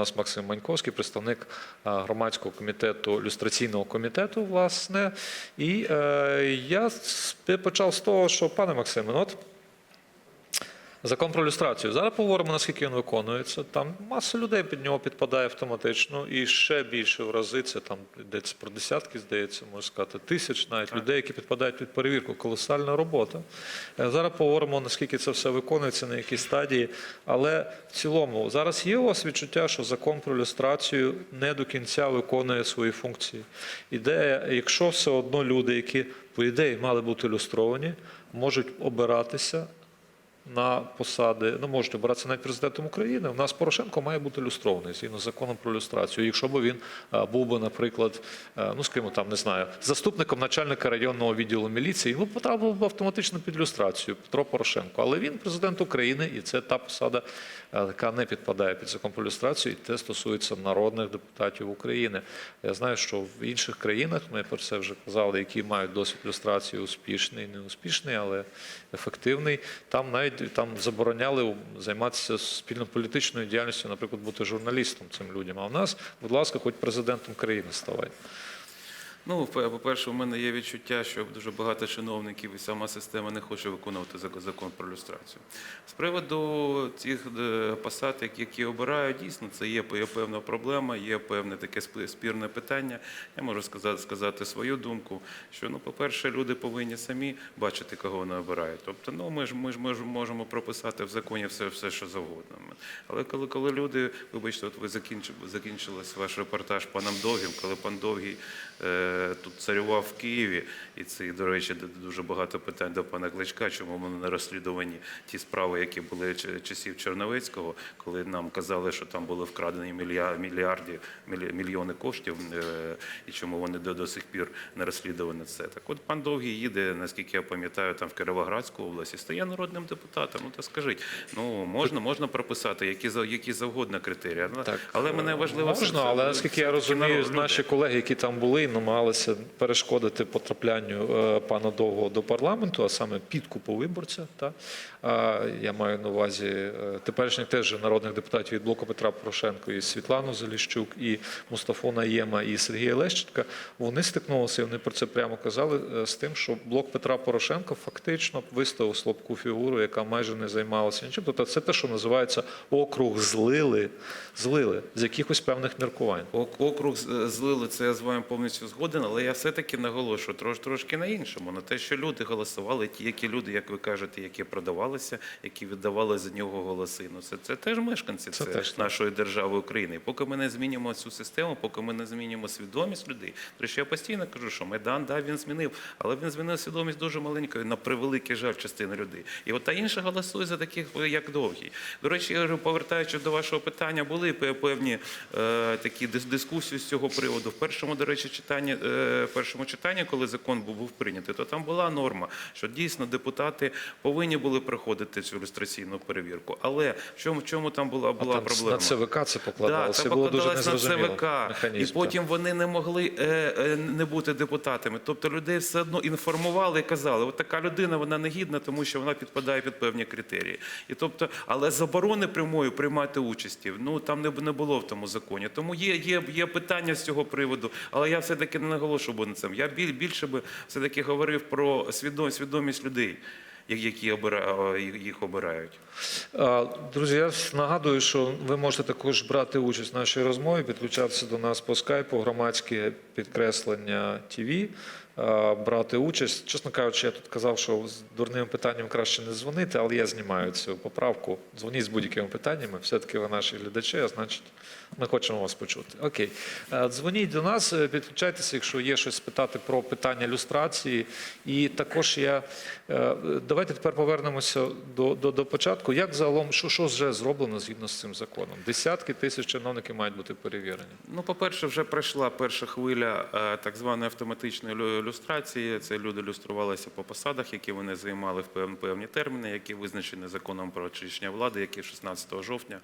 Нас Максим Маньковський, представник е, громадського комітету, люстраційного комітету, власне. І е, я почав з того, що, пане Максиме, ну от Закон про люстрацію. Зараз поговоримо, наскільки він виконується. Там маса людей під нього підпадає автоматично, і ще більше в рази це там йдеться про десятки, здається, можна сказати, тисяч навіть людей, які підпадають під перевірку. Колосальна робота. Е, Зараз поговоримо, наскільки це все виконується, на якій стадії. Але в цілому зараз є у вас відчуття, що закон про люстрацію не до кінця виконує свої функції. Ідея, якщо все одно люди, які по ідеї мали бути люстровані, можуть обиратися на посади, ну можуть обиратися навіть президентом України. У нас Порошенко має бути люстрований згідно з законом про люстрацію. Якщо б він е, був би, наприклад, е, ну скажімо, там не знаю, заступником начальника районного відділу міліції, він потрапив б автоматично під люстрацію Петро Порошенко. Але він президент України, і це та посада, е, яка не підпадає під закон про люстрацію, і це стосується народних депутатів України. Я знаю, що в інших країнах ми про це вже казали, які мають досвід люстрації успішний, не успішний, але ефективний. Там навіть там забороняли займатися спільнополітичною діяльністю, наприклад, бути журналістом цим людям. А в нас, будь ласка, хоч президентом країни ставай. Ну, по- по-перше, у мене є відчуття, що дуже багато чиновників і сама система не хоче виконувати зак- закон про люстрацію. З приводу цих е, посад, які- обирають, дійсно це є певна проблема, є певне таке сп- спірне питання. Я можу сказати, сказати свою думку, що ну, по-перше, люди повинні самі бачити, кого вони обирають. Тобто, ну ми ж ми ж ми ж можемо прописати в законі все, все що завгодно. Але коли, коли люди, вибачте, от ви закінчили, закінчились ваш репортаж паном Довгим, коли пан Довгий е, тут царював в Києві, і це, до речі, дуже багато питань до пана Кличка, чому вони не розслідувані ті справи, які були часів Черновецького, коли нам казали, що там були вкрадені мілья- мільярди, мільйони коштів, е, і чому вони до, до сих пір не розслідувані це. Так от пан Довгий їде, наскільки я пам'ятаю, там в Кіровоградську область і стає народним депутатом. Ну то скажіть, ну можна, можна прописати які, які завгодно критерії. Але- Так, але мене важливо можна, все- але наскільки я розумію, наші колеги, які там були, намагалися перешкодити потраплянню е, пана Довгого до парламенту, а саме підкупу виборця. Та я маю на увазі е, теперішніх теж народних депутатів від блоку Петра Порошенко і Світлану Заліщук, і Мустафу Наєма, і Сергія Лещенка. Вони стикнулися, і вони про це прямо казали е, з тим, що блок Петра Порошенка фактично виставив слабку фігуру, яка майже не займалася нічим. Тобто це те, що називається округ злили, злили з якихось певних міркувань. Округ злили це я з вами повністю згоден, але я все-таки наголошую трош, трошки на іншому. На те, що люди голосували, ті, які люди, як ви кажете, які продавалися, які віддавали за нього голоси. Ну це, це теж мешканці Це це теж нашої держави України. І поки ми не змінимо цю систему, поки ми не змінимо свідомість людей. До речі, я постійно кажу, що Майдан да, він змінив, але він змінив свідомість дуже маленькою, на превеликий жаль частини людей. І от та інша голосує за таких, як довгий. До речі, повертаючись до вашого питання, були певні е, такі дис- дискусії з цього приводу. В першому, до речі, читанні, е, першому читанні, коли закон був, прийнятий, то там була норма, що дійсно депутати повинні були проходити цю ілюстраційну перевірку. Але в чому, в чому там була, А там проблема? на ЦВК це Да, покладалося. це було дуже покладалось на незрозуміло. ЦВК, механізм, і так. потім вони не могли е, е, не бути депутатами. Тобто людей все одно інформували і казали, от така людина вона не гідна, тому що вона підпадає під певні критерії. І тобто, але заборони прямої приймати участі, ну там не, не було в тому законі. Тому є, є, є питання з цього приводу, але я все-таки не наголошую би на цьому. Я біль, більше би все-таки говорив про свідом, свідомість людей, які обира, їх обирають. Друзі, я нагадую, що ви можете також брати участь в нашій розмові, підключатися до нас по скайпу, громадське підкреслення ТВ, брати участь. Чесно кажучи, я тут казав, що з дурними питанням краще не дзвонити, але я знімаю цю поправку. Дзвоніть з будь-якими питаннями. Все-таки ви наші глядачі, а значить, ми хочемо вас почути. Окей. Е, Дзвоніть до нас, е, підключайтеся, якщо є щось спитати про питання люстрації. І також я е, давайте тепер повернемося до, до, до початку. Як загалом, що, що вже зроблено згідно з цим законом? Десятки тисяч чиновників мають бути перевірені. Ну, по-перше, вже пройшла перша хвиля так званої автоматичної лю- люстрації. Це люди люструвалися по посадах, які вони займали в певні терміни, які визначені законом про очищення влади, який 16 жовтня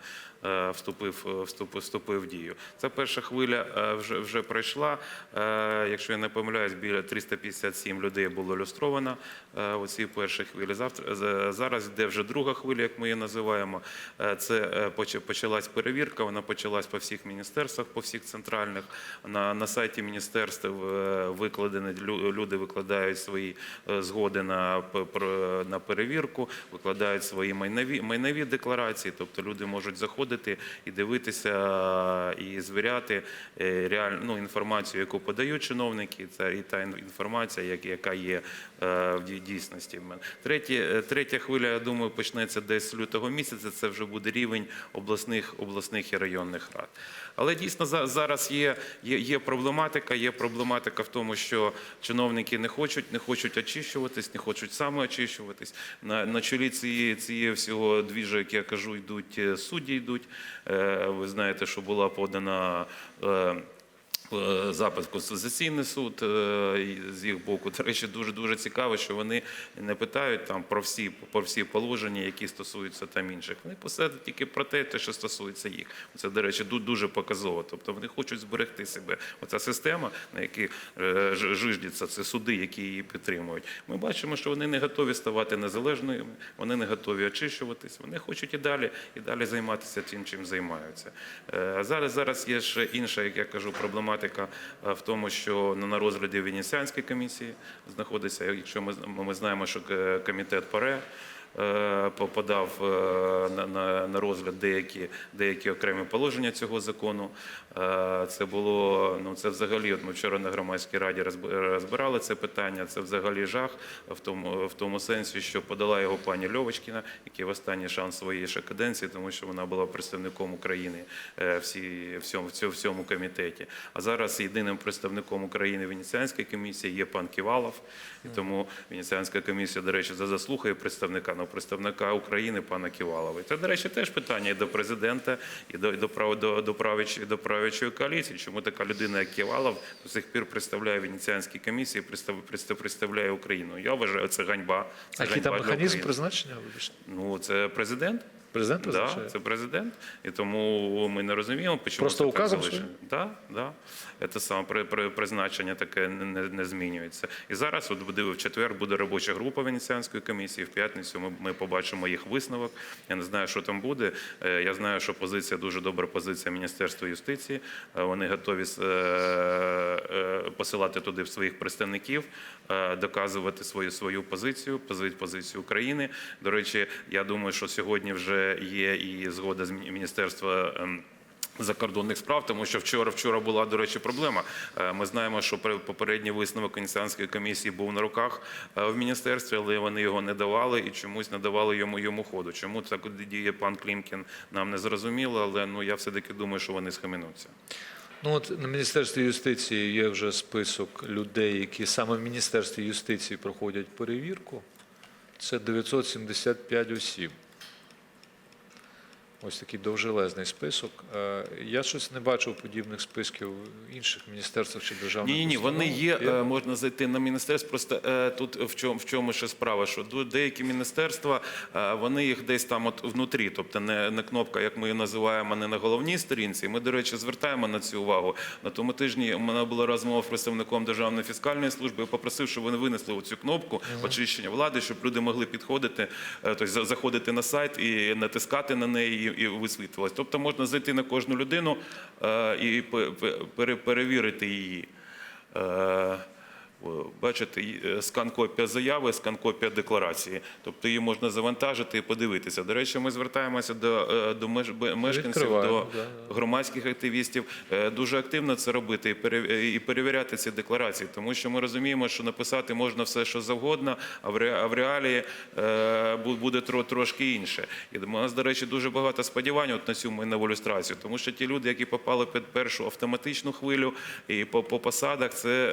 вступив, вступив, вступив в дію. Ця перша хвиля е, вже, вже пройшла. Е, Якщо я не помиляюсь, біля 357 людей було люстровано е, у цій першій хвилі. Завтра зараз йде вже друга хвиля, як ми її називаємо. Е, Це е, почалась перевірка. Вона почалась по всіх міністерствах, по всіх центральних. На, на сайті міністерств е, викладені лю- люди викладають свої е, згоди на на перевірку, викладають свої майнові майнові декларації. Тобто люди можуть заходити і дивитися е, і звіряти е, реальну ну, інформацію, яку подають чиновники. Це і та інформація, як- яка є в дій- дійсності. Третє, е, третя хвиля, я думаю, почнеться десь з лютого місяця. Це вже буде рівень обласних, обласних і районних рад. Але дійсно за- зараз є, є, є проблематика. Є проблематика в тому, що чиновники не хочуть, не хочуть очищуватись, не хочуть самоочищуватись. На, на чолі цієї, цієї всього двіжа, як я кажу, йдуть е, судді йдуть. Е, Ви знаєте, що була подана. Е, Запит в Конституційний суд е, з їх боку. До речі, дуже дуже цікаво, що вони не питають там про всі про всі положення, які стосуються там інших. Вони посадять тільки про те, те, що стосується їх. Це, до речі, дуже показово. Тобто вони хочуть зберегти себе. Оця система, на якій е, жиждяться, це суди, які її підтримують. Ми бачимо, що вони не готові ставати незалежними, вони не готові очищуватись. Вони хочуть і далі, і далі займатися тим, чим займаються. Зараз зараз є ще інша, як я кажу, проблематика е, в тому, що на розгляді Венеціанської комісії знаходиться. Якщо ми ми знаємо, що е, комітет ПАРЕ подав е, на, на, на розгляд деякі, деякі окремі положення цього закону. Е, Це було ну це взагалі. От ми вчора на громадській раді розбирали це питання. Це взагалі жах в тому, в тому сенсі, що подала його пані Льовочкіна, який в останній шанс своєї ще каденції, тому що вона була представником України е, всі в цьому в цьому, комітеті. А зараз єдиним представником України в Венеціанській комісії є пан Ківалов. І тому Венеціанська комісія, до речі, заслухає представника ну, представника України пана Ківалова. Це, до речі, теж питання і до президента, і до, і до, прав, до, до, до правичої коаліції. Чому така людина, як Ківалов, до сих пір представляє Венеціанській комісії, представ, представ, представляє Україну. Я вважаю, це ганьба. Це А який там механізм призначення? Ну, це президент. Президент Да, це президент, і тому ми не розуміємо, чому Просто це так указом залишено. Да, да. Це саме при, при, призначення таке не, не, змінюється. І зараз, от буде в четвер, буде робоча група Венеціанської комісії. В п'ятницю ми, ми побачимо їх висновок. Я не знаю, що там буде. Е, Я знаю, що позиція дуже добра позиція Міністерства юстиції. Е, Вони готові е, посилати туди своїх представників, доказувати свою свою позицію, пози- позицію України. До речі, я думаю, що сьогодні вже є і згода з Мі- міністерства. Закордонних справ, тому що вчора вчора була, до речі, проблема. Е, Ми знаємо, що попередній висновок Венеціанської комісії був на руках е, в міністерстві, але вони його не давали і чомусь не давали йому йому ходу. Чому так діє пан Клімкін, нам не зрозуміло, але ну я все таки думаю, що вони схаменуться. Ну от на Міністерстві юстиції є вже список людей, які саме в Міністерстві юстиції проходять перевірку. Це 975 осіб. Ось такий довжелезний список. Е, Я щось не бачив подібних списків в інших міністерствах чи державних Ні, ні, ні, вони є. е, Можна зайти на міністерство. Просто е, тут в чому в чому ще справа? Що деякі міністерства вони їх десь там от внутрі, тобто не, не кнопка, як ми її називаємо, не на головній сторінці. Ми, до речі, звертаємо на цю увагу. На тому тижні у мене була розмова з представником Державної фіскальної служби. Я попросив, щоб вони винесли оцю кнопку очищення влади, щоб люди могли підходити, тобто за- заходити на сайт і натискати на неї і, і. Тобто можна зайти на кожну людину е, і пе- пе- перевірити її. Е, Бачите, е, скан-копія заяви, скан-копія декларації. Тобто її можна завантажити і подивитися. До речі, ми звертаємося до, е, до мешканців, до громадських активістів дуже активно це робити і пере- і перевіряти ці декларації, тому що ми розуміємо, що написати можна все, що завгодно, а в ре- в реалії буде тро- трошки інше. І у нас, до речі, дуже багато сподівань от на цю нову люстрацію, тому що ті люди, які попали під першу автоматичну хвилю і по, по посадах, це.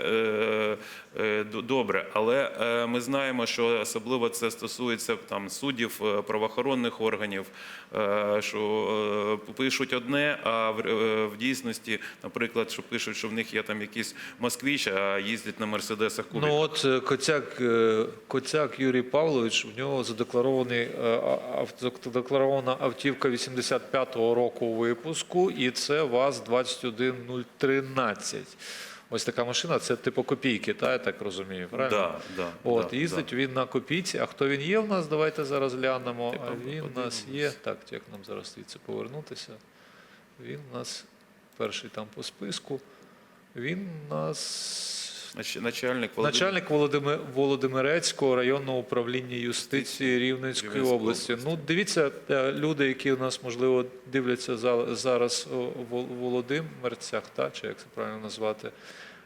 Е, добре. Але е, ми знаємо, що особливо це стосується там суддів, е, правоохоронних органів, що пишуть одне, а в, дійсності, наприклад, що пишуть, що в них є там якийсь москвіч, а їздять на мерседесах кубі. Ну от Коцяк, Коцяк Юрій Павлович, в нього задекларований задекларована автівка 85-го року випуску, і це ВАЗ 21013. Ось така машина, це типу копійки, та я так розумію, правильно? Да, да, От, да, їздить да. він на копійці. А хто він є в нас? Давайте зараз глянемо. Так, А він у нас є. Так, як нам зараз звідси повернутися? Він у нас перший там по списку. Він у нас Начальник Начальник Володимир, Володимирецького районного управління юстиції Рівненської Рівненської області. області. Ну, дивіться, е, люди, які у нас можливо дивляться за- зараз у Володимирцях, та чи як це правильно назвати.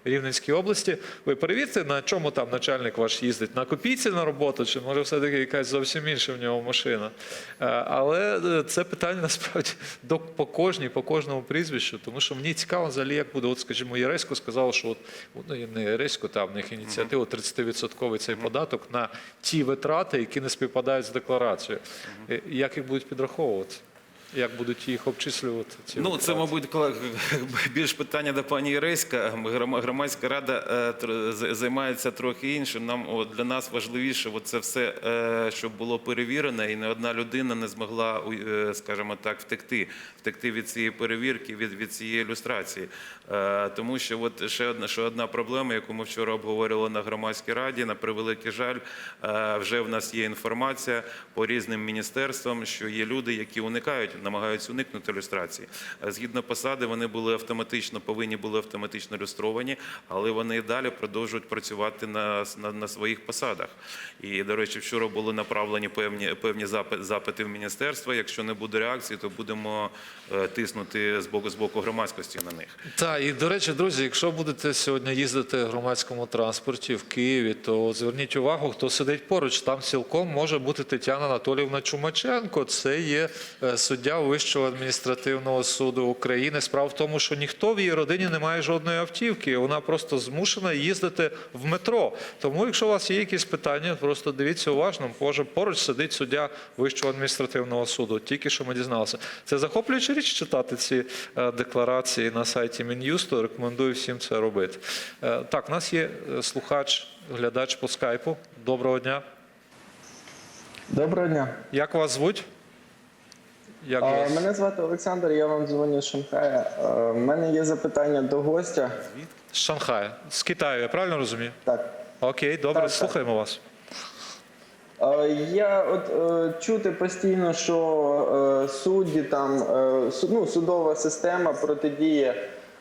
Рівненській області. Ви перевірте, на чому там начальник ваш їздить? На копійці на роботу, чи може все-таки якась зовсім інша в нього машина? Е, Але е, це питання насправді до по кожній, по кожному прізвищу, тому що мені цікаво взагалі, як буде. От, скажімо, Єресько сказав, що от, ну, не Єресько, там в них ініціатива 30% цей податок на ті витрати, які не співпадають з декларацією. Е, Як їх будуть підраховувати? Як будуть їх обчислювати? Ці Ну, це, мабуть, більш питання до пані. Гром- Громадська рада е, займається трохи іншим. Нам от, для нас важливіше от це все, е, щоб було перевірено, і не одна людина не змогла, е, скажімо так, втекти, втекти від цієї перевірки, від, від цієї ілюстрації. Тому що от ще одна, ще одна проблема, яку ми вчора обговорювали на громадській раді, на превеликий жаль, вже в нас є інформація по різним міністерствам, що є люди, які уникають, намагаються уникнути ілюстрації. Е, Згідно посади, вони були автоматично, повинні були автоматично ілюстровані, але вони і далі продовжують працювати на, на, на своїх посадах. І, до речі, вчора були направлені певні, певні запи- запити в міністерство. Якщо не буде реакції, то будемо е, тиснути з боку, з боку громадськості на них. Так, і до речі, друзі, якщо будете сьогодні їздити в громадському транспорті в Києві, то зверніть увагу, хто сидить поруч. Там цілком може бути Тетяна Анатоліївна Чумаченко. Це є е, суддя Вищого адміністративного суду України. Справа в тому, що ніхто в її родині не має жодної автівки. Вона просто змушена їздити в метро. Тому, якщо у вас є якісь питання, просто дивіться уважно. Може, поруч сидить суддя Вищого адміністративного суду. Тільки що ми дізналися. Це захоплююча річ читати ці е, декларації на сайті Мін'юсту. Рекомендую всім це робити. Е, Так, у нас є е, слухач, глядач по скайпу. Доброго дня. Доброго дня. Як вас звуть? Як А, вас? Мене звати Олександр, я вам дзвоню з Шанхая. У мене є запитання до гостя. З Шанхая. З Китаю, я правильно розумію? Так. Окей, добре, Так, так. слухаємо вас. А, Я от е, чути постійно, що е, судді там е, ну, судова система протидіє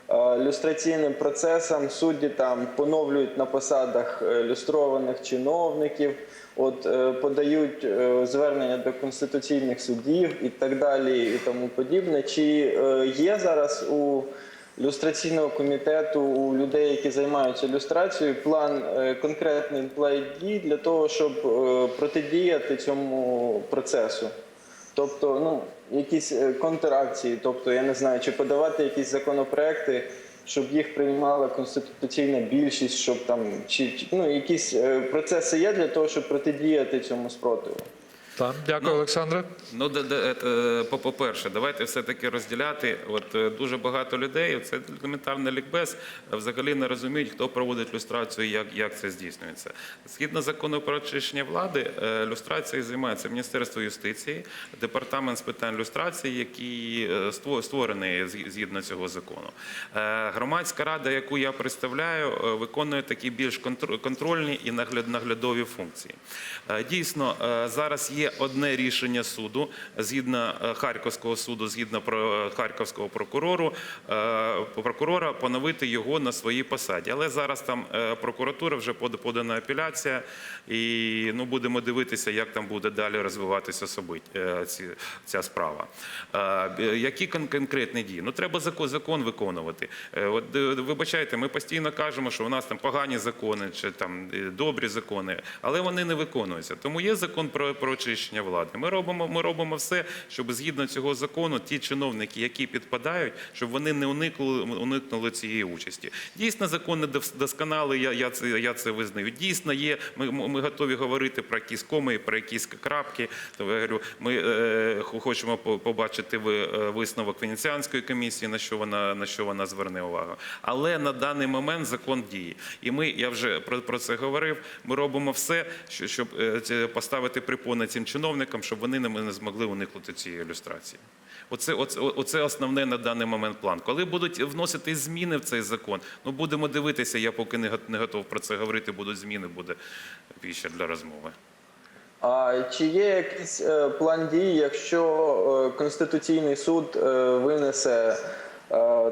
е, люстраційним процесам. Судді там поновлюють на посадах е, люстрованих чиновників, от е, подають е, звернення до конституційних судів і так далі, і тому подібне. Чи е, є зараз у люстраційного комітету у людей, які займаються люстрацією, план конкретний план дій для того, щоб протидіяти цьому процесу. Тобто, ну, якісь контракції, тобто, я не знаю, чи подавати якісь законопроекти, щоб їх приймала конституційна більшість, щоб там чи ну, якісь е, процеси є для того, щоб протидіяти цьому спротиву. Так, дякую, Олександре. Ну, де- де- е, по- по-перше, давайте все-таки розділяти. От е, дуже багато людей, це елементарний лікбез, е, взагалі не розуміють, хто проводить люстрацію, як, як це здійснюється. Згідно закону про очищення влади, е, люстрацією займається Міністерство юстиції, департамент з питань люстрації, який е, створений згідно цього закону. Е, Громадська рада, яку я представляю, е, виконує такі більш контрольні і нагляд- наглядові функції. Е, Дійсно, е, зараз є одне рішення суду згідно е, Харківського суду, згідно про Харківського прокурору, е, прокурора поновити його на своїй посаді. Але зараз там е, прокуратура вже подана апеляція, і ну будемо дивитися, як там буде далі розвиватися собит, е, ця справа. Е, Які конкретні дії? Ну треба закон, закон виконувати. Е, От е, вибачайте, ми постійно кажемо, що у нас там погані закони чи там е, добрі закони, але вони не виконуються. Тому є закон про, про очищення рішення влади. Ми робимо, ми робимо все, щоб згідно цього закону ті чиновники, які підпадають, щоб вони не уникли, уникнули цієї участі. Дійсно, закон не досконалий, я, я, це, я це визнаю. Дійсно, є, ми, ми готові говорити про якісь коми, про якісь крапки. То я говорю, ми е, хочемо побачити е, висновок Венеціанської комісії, на що вона на що вона зверне увагу. Але на даний момент закон діє. І ми, я вже про, про це говорив. Ми робимо все, щоб е, поставити припони цим чиновникам, щоб вони не, змогли уникнути цієї ілюстрації. Оце, оце, оце основне на даний момент план. Коли будуть вносити зміни в цей закон, ну будемо дивитися. Я поки не готов про це говорити. Будуть зміни, буде піща для розмови. А чи є якийсь е, план дій, якщо е, Конституційний суд е, винесе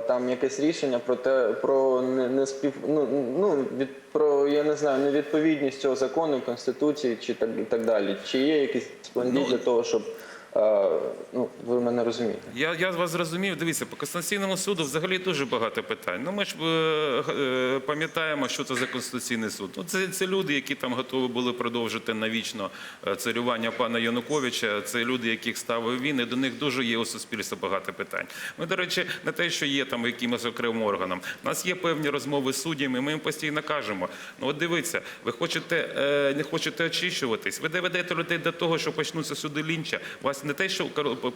там якесь рішення про те, про не, не спів, ну, ну від про я не знаю, невідповідність цього закону Конституції чи так і так далі? Чи є якісь план Ну, для того, щоб е, ну ви мене розумієте? Я, я вас зрозумів. Дивіться, по Конституційному суду взагалі дуже багато питань. Ну ми ж е, е, пам'ятаємо, що це за Конституційний суд. Ну, це, це люди, які там готові були продовжити навічно е, царювання пана Януковича. Це люди, яких ставив він, і до них дуже є у суспільстві багато питань. Ми, до речі, не те, що є там якимось окремим органом. У нас є певні розмови з суддями. Ми їм постійно кажемо: ну от дивіться, ви хочете е, не хочете очищуватись. Ви доведете людей до того, що почнуться суди лінча. Вас не те, що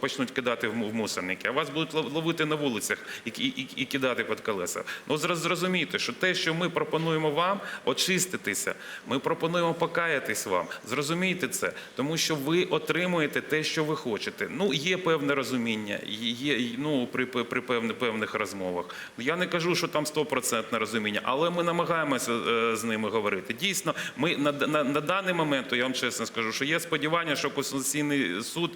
почнуть кидати в му- в мусорники, а вас будуть ловити на вулицях і, і, і, кидати під колеса. Ну зроз- зрозумійте, що те, що ми пропонуємо вам, очиститися, ми пропонуємо покаятись вам. Зрозумійте це, тому що ви отримуєте те, що ви хочете. Ну є певне розуміння, є ну при, при певних певних розмовах. Я не кажу, що там стопроцентне розуміння, але ми намагаємося е, з ними говорити. Дійсно, ми на, на, на даний момент, я вам чесно скажу, що є сподівання, що Конституційний суд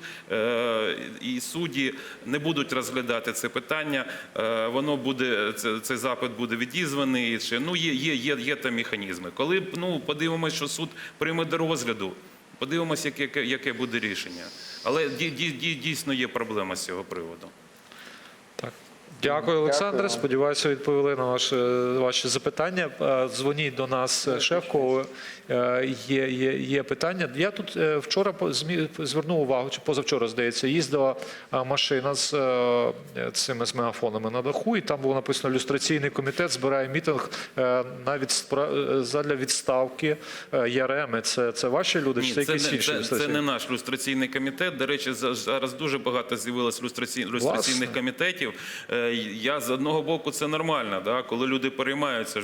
і судді не будуть розглядати це питання. Е, воно буде це, цей запит буде відізваний. Ще ну є, є, є, є там механізми. Коли ну подивимося, що суд прийме до розгляду. Подивимося, яке, яке- буде рішення. Але ді- ді- ді- дійсно є проблема з цього приводу. Дякую, Олександре. Сподіваюся, відповіли на ваші, ваші запитання. Е, Дзвоніть до нас, е, Шевко. Е, Є, є, є питання. Я тут вчора по- змі- звернув увагу, чи позавчора, здається, їздила машина з цими з мегафонами на даху, і там було написано «Люстраційний комітет збирає мітинг на відспра- е, задля відставки Яреми. Це, це ваші люди, чи Ні, це це, якісь не, інші це, це не наш люстраційний комітет. До речі, за- зараз дуже багато з'явилось люстраці... люстраційних Власне. комітетів. Я з одного боку це нормально, да? коли люди переймаються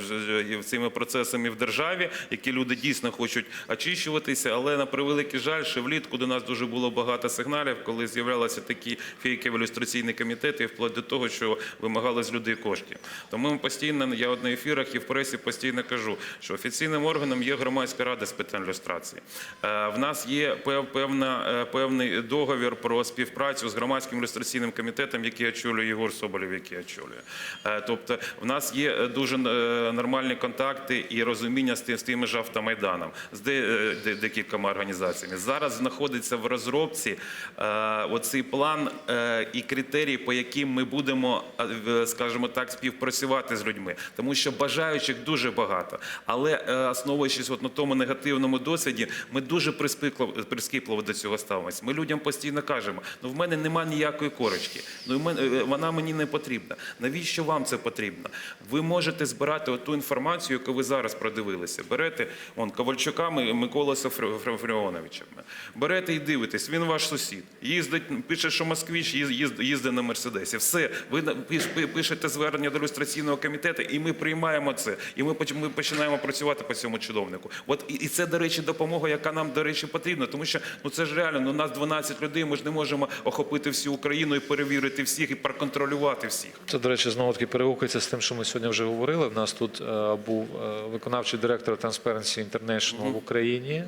цими процесами в державі, які люди дійсно хочуть очищуватися. Але на превеликий жаль, ще влітку до нас дуже було багато сигналів, коли з'являлися такі фейкові люстраційні комітети, вплоть до того, що вимагали з людей коштів. Тому постійно, я от на ефірах і в пресі постійно кажу, що офіційним органом є громадська рада з питань люстрації. Е, В нас є певна, е, певний договір про співпрацю з громадським люстраційним комітетом, який очолює Єгор Соболєв, який очолює. Е, Тобто, в нас є е, дуже е, нормальні контакти і розуміння з тим з тими ж автомайданом, з де, де- декількома організаціями. Зараз знаходиться в розробці оцей план і критерії, по яким ми будемо, скажімо так, співпрацювати з людьми, тому що бажаючих дуже багато. Але основуючись от на тому негативному досвіді, ми дуже прискіпливо до цього ставимося. Ми людям постійно кажемо: ну в мене нема ніякої корочки, ну вона мені не потрібна. Навіщо вам це потрібно? Ви можете збирати ту інформацію, яку ви зараз продивилися. Берете он Ковальчука Ми- Микола Сафріоновича. Берете і дивитесь, він ваш сусід. Їздить, пише, що їз- їздить на мерседесі. Все, ви пишете звернення до люстраційного комітету, і ми приймаємо це. І ми поч- починаємо працювати по цьому чиновнику. От і це, до речі, допомога, яка нам, до речі, потрібна, тому що ну це ж реально. Ну нас 12 людей. Ми ж не можемо охопити всю Україну і перевірити всіх і проконтролювати всіх. Це, до речі, знову таки перегукується з тим, що ми сьогодні вже говорили. У нас тут е, був е, виконавчий директор Transparency International в Україні,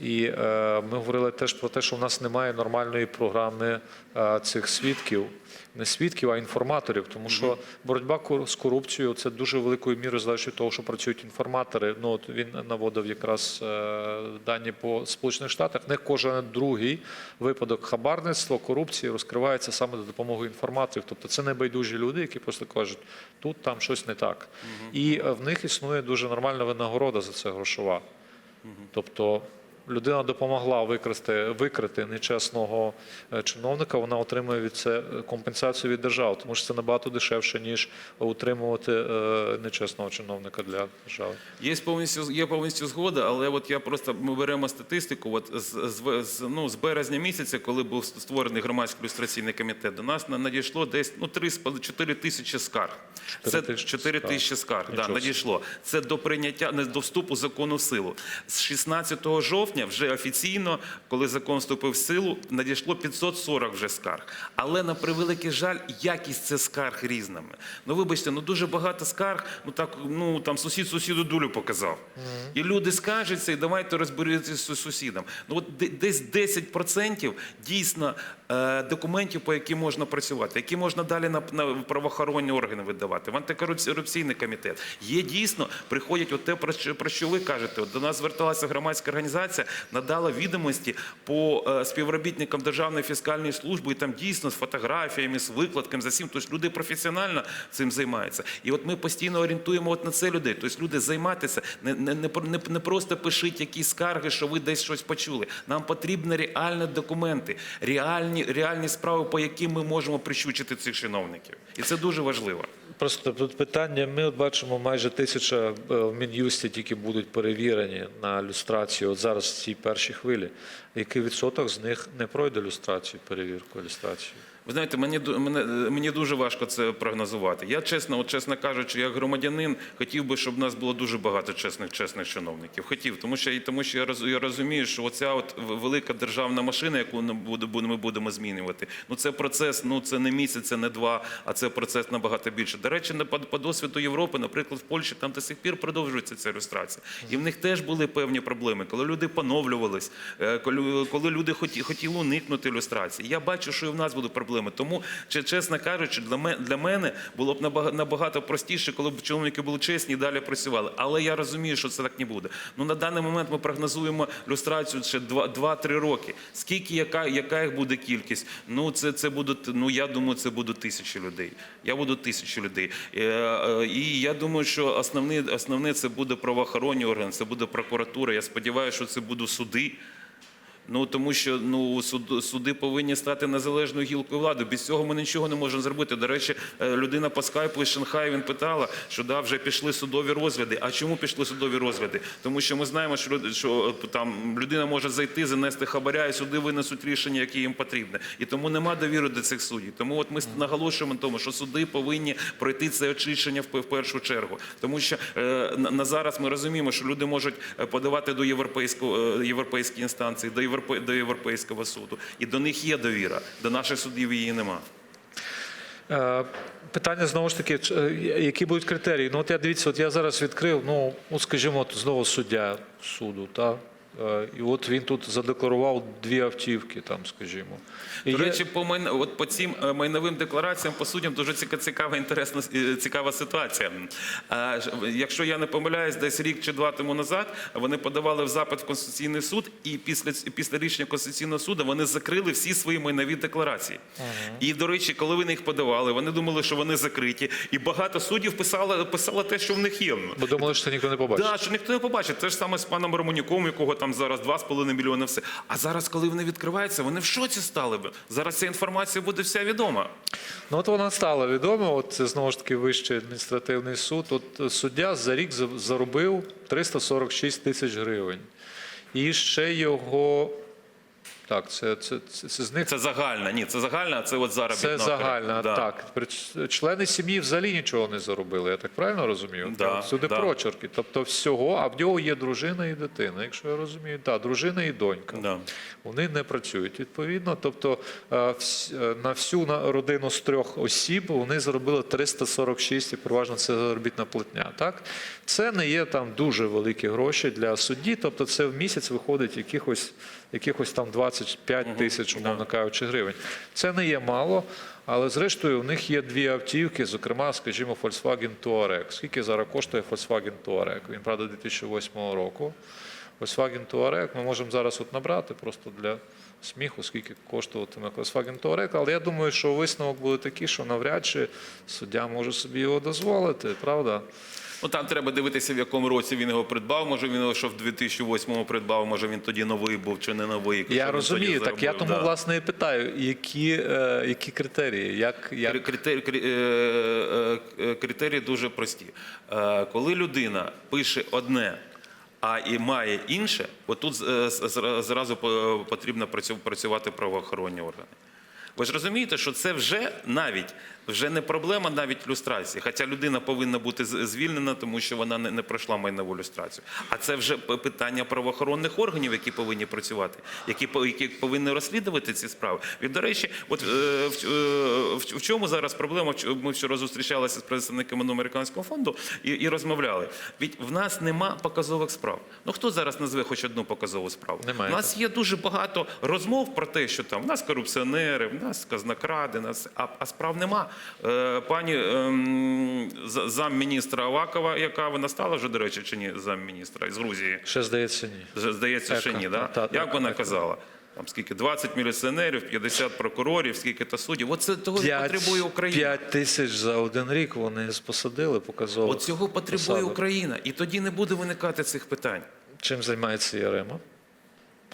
і е, ми говорили теж про те, що в нас немає нормальної програми е, цих свідків. Не свідків, а інформаторів, тому що боротьба з корупцією це дуже великою мірою залежить від того, що працюють інформатори. Ну от він наводив якраз е, дані по Сполучених Штатах. Не кожен другий випадок хабарництва, корупції розкривається саме за допомогою інформаторів. Тобто це не байдужі люди, які просто кажуть, тут там щось не так. І е, в них існує дуже нормальна винагорода за це грошова. Тобто людина допомогла викрасти, викрити нечесного е, чиновника, вона отримує від це компенсацію від держави, тому що це набагато дешевше, ніж утримувати е, нечесного чиновника для держави. Є повністю є повністю згода, але от я просто ми беремо статистику. От з, з, з, ну, з березня місяця, коли був створений громадський ілюстраційний комітет, до нас на- надійшло десь ну 3,5-4 тисячі скарг. Це 4 тисячі скарг. скарг. Да, надійшло. Це до прийняття не до вступу закону в силу. З 16 жовтня вже офіційно, коли закон вступив в силу, надійшло 540 вже скарг. Але на превеликий жаль, якість цих скарг різними. Ну вибачте, ну дуже багато скарг. Ну так ну там сусід сусіду дулю показав. І люди скаржаться, і давайте розберіться з сусідом. Ну от десь 10% дійсно документів, по яким можна працювати, які можна далі на, правоохоронні органи видавати, в антикорупційний комітет. Є дійсно, приходять от те, про що, ви кажете. До нас зверталася громадська організація, надала відомості по е, співробітникам Державної фіскальної служби, і там дійсно з фотографіями, з викладками, за всім. Тобто люди професіонально цим займаються. І от ми постійно орієнтуємо от на це людей. Тобто люди займатися, не, не, не, не просто пишіть якісь скарги, що ви десь щось почули. Нам потрібні реальні документи, реальні, реальні справи, по яким ми можемо прищучити цих чиновників. І це дуже важливо. Просто тут питання: ми от бачимо, майже тисяча е, в Мін'юсті тільки будуть перевірені на люстрацію. От зараз в цій першій хвилі. Який відсоток з них не пройде люстрацію, перевірку люстрацію? Ви знаєте, мені мене мені дуже важко це прогнозувати. Я чесно, от чесно кажучи, як громадянин, хотів би, щоб в нас було дуже багато чесних чесних чиновників. Хотів, тому що і тому, що я роз- я розумію, що оця от велика державна машина, яку ми буде- буде- ми будемо змінювати, ну це процес, ну це не місяць, це не два, а це процес набагато більше. До речі, на- по, по досвіду Європи, наприклад, в Польщі там до сих пір продовжується ця ілюстрація. І в них теж були певні проблеми, коли люди поновлювались, е, коли, коли люди хоті, хотіли уникнути ілюстрації. Я бачу, що і в нас будуть проблеми. Тому, че- чесно кажучи, для мене, було б набага- набагато простіше, коли б чиновники були чесні і далі працювали. Але я розумію, що це так не буде. Ну на даний момент ми прогнозуємо люстрацію ще 2-3 роки. Скільки яка, яка їх буде кількість? Ну це, це будуть, ну я думаю, це будуть тисячі людей. Я буду тисячі людей. Е, е, І я думаю, що основне, основне це буде правоохоронні органи, це буде прокуратура. Я сподіваюся, що це будуть суди. Ну тому що ну суд, суди повинні стати незалежною гілкою влади. Без цього ми нічого не можемо зробити. До речі, е, людина по скайпу із Шанхаю він питала, що да, вже пішли судові розгляди. А чому пішли судові розгляди? Тому що ми знаємо, що, що е, там людина може зайти, занести хабаря, і суди винесуть рішення, які їм потрібне. І тому нема довіри до цих суддів. Тому от ми наголошуємо на тому, що суди повинні пройти це очищення в, першу чергу. Тому що е, на, на зараз ми розуміємо, що люди можуть е, подавати до європейського е, європейські інстанції, до до європейського суду, і до них є довіра. До наших судів її нема. Е, Питання знову ж таки, е, які будуть критерії? Ну, от я дивіться, от я зараз відкрив, ну, от скажімо, от знову суддя суду, та? Е, і от він тут задекларував дві автівки, там, скажімо. І До є- речі, по майна, от по цим е, майновим деклараціям по суддям дуже цікава, інтересна е, цікава ситуація. А, Якщо я не помиляюсь, десь рік чи два тому назад вони подавали в запит в Конституційний суд, і після після рішення Конституційного суду вони закрили всі свої майнові декларації. І до речі, коли вони їх подавали, вони думали, що вони закриті, і багато суддів писало, писало те, що в них є. Бо думали, що ніхто не побачить. Да, що ніхто не побачить. Те ж саме з паном Романюком, якого там зараз 2,5 мільйони все. А зараз, коли вони відкриваються, вони в шоці стали б. Зараз ця інформація буде вся відома. Ну от вона стала відома. От це знову ж таки вищий адміністративний суд. От е, суддя за рік за- заробив 346 тисяч гривень. І ще його. Так, це, це, це, це з них Це загальна. Ні, це загальна, це от заробітна. Це загальна, Да. так. Члени сім'ї взагалі нічого не заробили, я так правильно розумію? Да, Сюди да. прочерки. Тобто всього, а в нього є дружина і дитина, якщо я розумію. Так, дружина і донька. Да. Вони не працюють відповідно. Тобто е, е, на всю родину з трьох осіб вони заробили 346 і переважно це заробітна платня. Так? Це не є там дуже великі гроші для судді, тобто це в місяць виходить якихось, якихось там 25 тисяч, умовно кажучи, гривень. Це не є мало. Але зрештою у них є дві автівки, зокрема, скажімо, Volkswagen Touareg. Скільки зараз коштує Volkswagen Touareg? Він, правда, 2008 року. Volkswagen Touareg ми можемо зараз от набрати просто для сміху, скільки коштуватиме Volkswagen Touareg. Але я думаю, що висновок буде такий, що навряд чи суддя може собі його дозволити, правда? Ну там треба дивитися, в якому році він його придбав. Може він його що в 2008-му придбав, може він тоді новий був чи не новий. Я розумію, так я тому да. власне і питаю, які, е, які критерії, як, як... Кри- Критерії, кри- е, е, критерії дуже прості. Е, Коли людина пише одне, а і має інше, отут е, зразу по- потрібно працю- працювати правоохоронні органи. Ви ж розумієте, що це вже навіть вже не проблема навіть люстрації. Хоча людина повинна бути звільнена, тому що вона не, пройшла майнову люстрацію. А це вже питання правоохоронних органів, які повинні працювати, які, які повинні розслідувати ці справи. І, до речі, от е, в, е, в, в чому зараз проблема? Ми вчора зустрічалися з представниками американського фонду і, і розмовляли. Ведь в нас нема показових справ. Ну хто зараз назве хоч одну показову справу? Немає У нас є дуже багато розмов про те, що там в нас корупціонери, в нас казнокради, нас а, а справ нема. Е, пані ем, замміністра Авакова, яка вона стала вже, до речі, чи ні, замміністра з Грузії. Ще здається, ні. Здається, ще ні, да? та- та- як вона казала? Там скільки 20 міліціонерів, 50 прокурорів, скільки то суддів. Оце того і потребує Україна. 5 тисяч за один рік вони посадили, показово. От цього потребує посади. Україна, і тоді не буде виникати цих питань. Чим займається Ярема?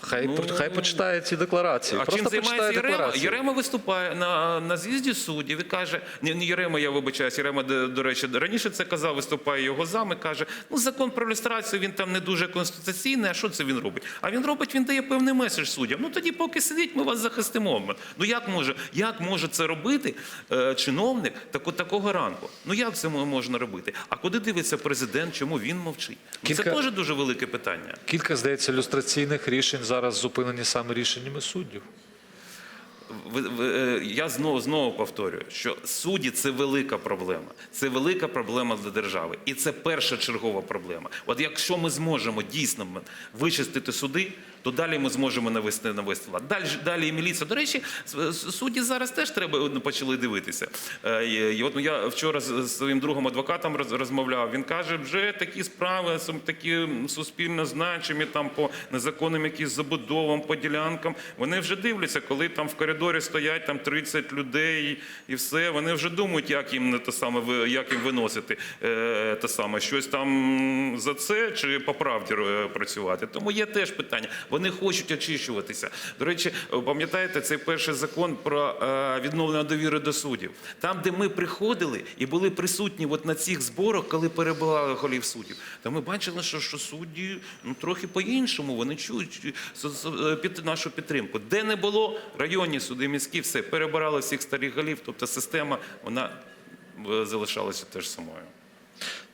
Хай, Ну, хай почитає ці декларації. А Просто чим займається Єрема? Єрема виступає на, на з'їзді суддів і каже: не, не Єрема, я вибачаюсь, Єрема, до, до речі, раніше це казав, виступає його зам і каже: ну закон про люстрацію він там не дуже конституційний. А що це він робить? А він робить, він дає певний меседж суддям. Ну тоді, поки сидить, ми вас захистимо. Ну як може, як може це робити е, чиновник тако, такого ранку? Ну як це можна робити? А куди дивиться президент? Чому він мовчить? Ну, Це теж дуже велике питання. Кілька, здається, люстраційних рішень зараз зупинені саме рішеннями суддів. Е, Я знову знову повторюю, що судді це велика проблема. Це велика проблема для держави, і це перша чергова проблема. От якщо ми зможемо дійсно вичистити суди, то далі ми зможемо навести навести лад. Далі далі і міліція. До речі, судді зараз теж треба ну, почали дивитися. Е, І от ну, я вчора з своїм другом адвокатом роз- розмовляв. Він каже, вже такі справи такі суспільно значимі там по незаконним якісь забудовам, по ділянкам. Вони вже дивляться, коли там в коридорі стоять там 30 людей і все. Вони вже думають, як їм не те саме як їм виносити е, те саме щось там за це чи по правді е, працювати. Тому є теж питання. Вони хочуть очищуватися. До речі, пам'ятаєте цей перший закон про е, відновлення довіри до суддів, там, де ми приходили і були присутні от на цих зборах, коли перебували голів суддів, то ми бачили, що, що судді ну трохи по-іншому вони чують е, під нашу підтримку. Де не було районні суди міські, все перебирали всіх старих голів. Тобто система вона е, залишалася теж самою.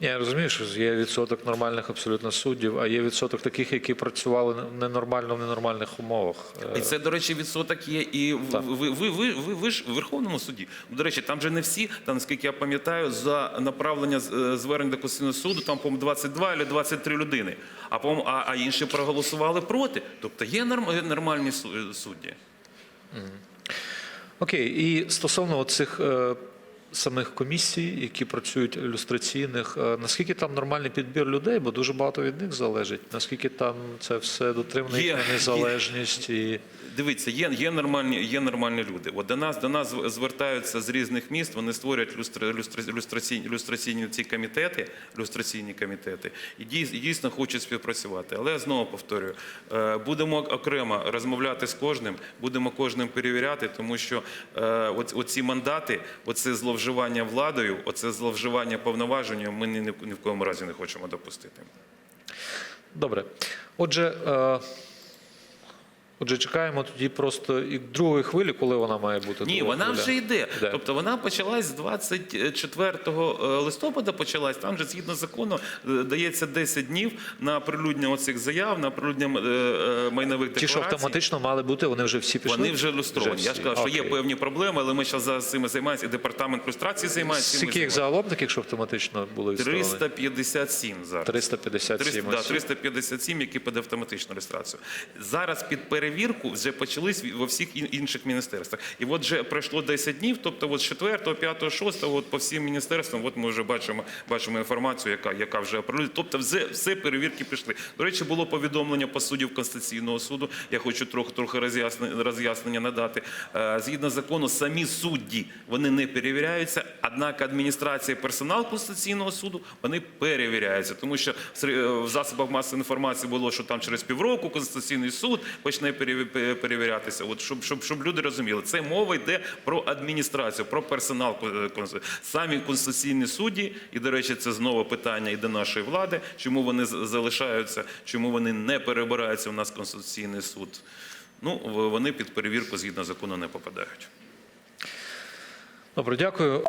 Ні, я розумію, що є відсоток нормальних абсолютно суддів, а є відсоток таких, які працювали ненормально в ненормальних умовах. І це, до речі, відсоток є і Так. ви, ви, ви, ви, ви ж в Верховному суді. До речі, там же не всі, там, наскільки я пам'ятаю, за направлення е, звернень до Конституційного суду, там, по-моєму, 22 або 23 людини. А, а, а інші проголосували проти. Тобто є норм, нормальні судді. Окей, і стосовно цих е, самих комісій, які працюють люстраційних, е, наскільки там нормальний підбір людей, бо дуже багато від них залежить. Наскільки там це все дотримує Є, їхня є. незалежність і Дивіться, є, є, нормальні, є нормальні люди. От до нас, до нас звертаються з різних міст, вони створюють люстра, люстра, люстраційні, люстраційні ці комітети, люстраційні комітети, і дійсно хочуть співпрацювати. Але я знову повторюю, е, будемо окремо розмовляти з кожним, будемо кожним перевіряти, тому що е, оці мандати, оце зловживання владою, оце зловживання повноваженням ми ні, в коєму разі не хочемо допустити. добре. Отже. Е, Отже, чекаємо тоді просто і другої хвилі, коли вона має бути. Ні, вона хвиля? вже йде. Йде. Тобто вона почалась з 24 листопада. Почалась там же згідно закону е, дається 10 днів на прилюднення оцих заяв, на прилюднення е, е, майнових Ті, що автоматично мали бути, вони вже всі пішли. Вони вже люстровані. Я ж кажу, що є певні проблеми, але ми зараз цим займаємося, і департамент люстрації займається. Скільки їх загалом таких, що автоматично були відсторонені? 357 зараз. 357 300, да, осіб. 357, які під автоматичну реєстрацію. Зараз під перевірку вже почались во всіх інших міністерствах. І от вже пройшло 10 днів, тобто от з 4, 5, 6, от по всім міністерствам, от ми вже бачимо, бачимо інформацію, яка, яка вже оприлюднена. Тобто все, все перевірки пішли. До речі, було повідомлення по суддів Конституційного суду. Я хочу трохи, трохи роз'яснення, роз'яснення надати. Е, Згідно закону, самі судді вони не перевіряються, однак адміністрація персонал Конституційного суду вони перевіряються, тому що в засобах масової інформації було, що там через півроку Конституційний суд почне перевірятися. От щоб, щоб, щоб люди розуміли, це мова йде про адміністрацію, про персонал самі конституційні судді. І до речі, це знову питання і до нашої влади, чому вони залишаються, чому вони не перебираються в нас Конституційний суд. Ну, вони під перевірку згідно закону не попадають. Добре, дякую.